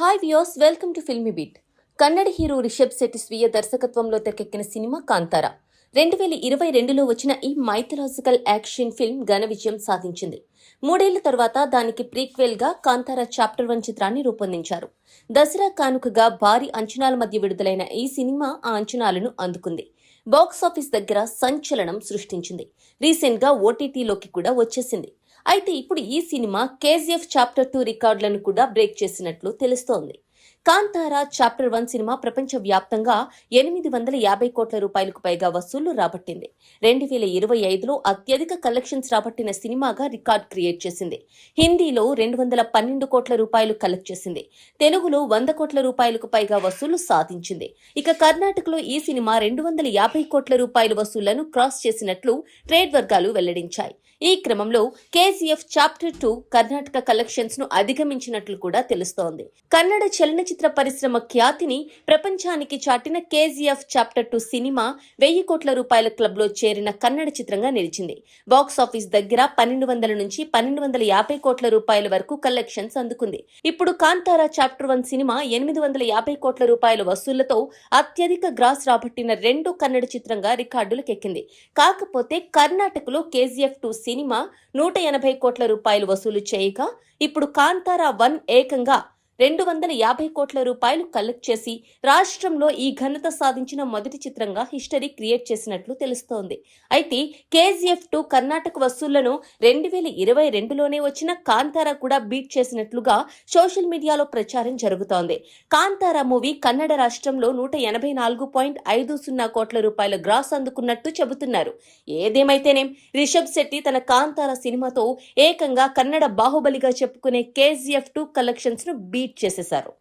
Hi views welcome to Filmy Beat Kannada hero Rishab Shetty స్వీయ దర్శకత్వంలో తెరకెక్కిన cinema Kantara. రెండు వేల ఇరవై రెండులో వచ్చిన ఈ మైథలాజికల్ యాక్షన్ ఫిల్మ్ ఘన విజయం సాధించింది. మూడేళ్ళ తర్వాత దానికి ప్రీక్వెల్గా కాంతార చాప్టర్ వన్ చిత్రాన్ని రూపొందించారు. దసరా కానుకగా భారీ అంచనాల మధ్య విడుదలైన ఈ సినిమా ఆ అంచనాలను అందుకుంది. బాక్సాఫీస్ దగ్గర సంచలనం సృష్టించింది. రీసెంట్గా ఓటీటీలోకి కూడా వచ్చేసింది. అయితే ఇప్పుడు ఈ సినిమా కేజీఎఫ్ చాప్టర్ టూ రికార్డులను కూడా బ్రేక్ చేసినట్లు తెలుస్తోంది. కాంతారా చాప్టర్ వన్ సినిమా ప్రపంచ వ్యాప్తంగా ఎనిమిది వందల యాభై కోట్ల రూపాయలకు పైగా వసూళ్ళు రాబట్టింది. రెండు వేల ఇరవై ఐదులో అత్యధిక కలెక్షన్స్ రాబట్టిన సినిమాగా రికార్డ్ క్రియేట్ చేసింది. హిందీలో రెండు వందల పన్నెండు కోట్ల రూపాయలు కలెక్ట్ చేసింది. తెలుగులో వంద కోట్ల రూపాయలకు పైగా వసూళ్ళు సాధించింది. ఇక కర్ణాటకలో ఈ సినిమా రెండు వందల యాభై కోట్ల రూపాయల వసూళ్ళను క్రాస్ చేసినట్లు ట్రేడ్ వర్గాలు వెల్లడించాయి. ఈ క్రమంలో కేజీఎఫ్ చాప్టర్ టూ కర్ణాటక కలెక్షన్స్ను అధిగమించినట్లు కూడా తెలుస్తోంది. కన్నడ చలనచిత్ర పరిశ్రమ ఖ్యాతిని ప్రపంచానికి చాటిన కేజీఎఫ్ చాప్టర్ టూ సినిమా వెయ్యి కోట్ల రూపాయల క్లబ్లో చేరిన కన్నడ చిత్రంగా నిలిచింది. బాక్స్ ఆఫీస్ దగ్గర పన్నెండు వందల నుంచి పన్నెండు వందల యాభై కోట్ల రూపాయల వరకు కలెక్షన్స్ అందుకుంది. ఇప్పుడు కాంతారా చాప్టర్ వన్ సినిమా ఎనిమిది వందల యాభై కోట్ల రూపాయల వసూళ్ళతో అత్యధిక గ్రాస్ రాబట్టిన రెండు కన్నడ చిత్రంగా రికార్డులకెక్కింది. కాకపోతే కర్ణాటకలో కేజీఎఫ్ టూ సినిమా నూట ఎనభై కోట్ల రూపాయలు వసూలు చేయగా ఇప్పుడు కాంతారా వన్ ఏకంగా రెండు వందల యాభై కోట్ల రూపాయలు కలెక్ట్ చేసి రాష్ట్రంలో ఈ ఘనత సాధించిన మొదటి చిత్రంగా హిస్టరీ క్రియేట్ చేసినట్లు తెలుస్తోంది. అయితే కేజీఎఫ్ టూ కర్ణాటక వసూళ్ళను రెండు వేల ఇరవై రెండులోనే వచ్చిన కాంతారా కూడా బీట్ చేసినట్లుగా సోషల్ మీడియాలో ప్రచారం జరుగుతోంది. కాంతారా మూవీ కన్నడ రాష్ట్రంలో నూట ఎనభై నాలుగు పాయింట్ ఐదు సున్నా కోట్ల రూపాయల గ్రాస్ అందుకున్నట్టు చెబుతున్నారు. ఏదేమైతేనేం రిషబ్ శెట్టి తన కాంతారా సినిమాతో ఏకంగా కన్నడ బాహుబలిగా చెప్పుకునే కేజీఎఫ్ టూ కలెక్షన్స్ను బీట్ చేసేశారు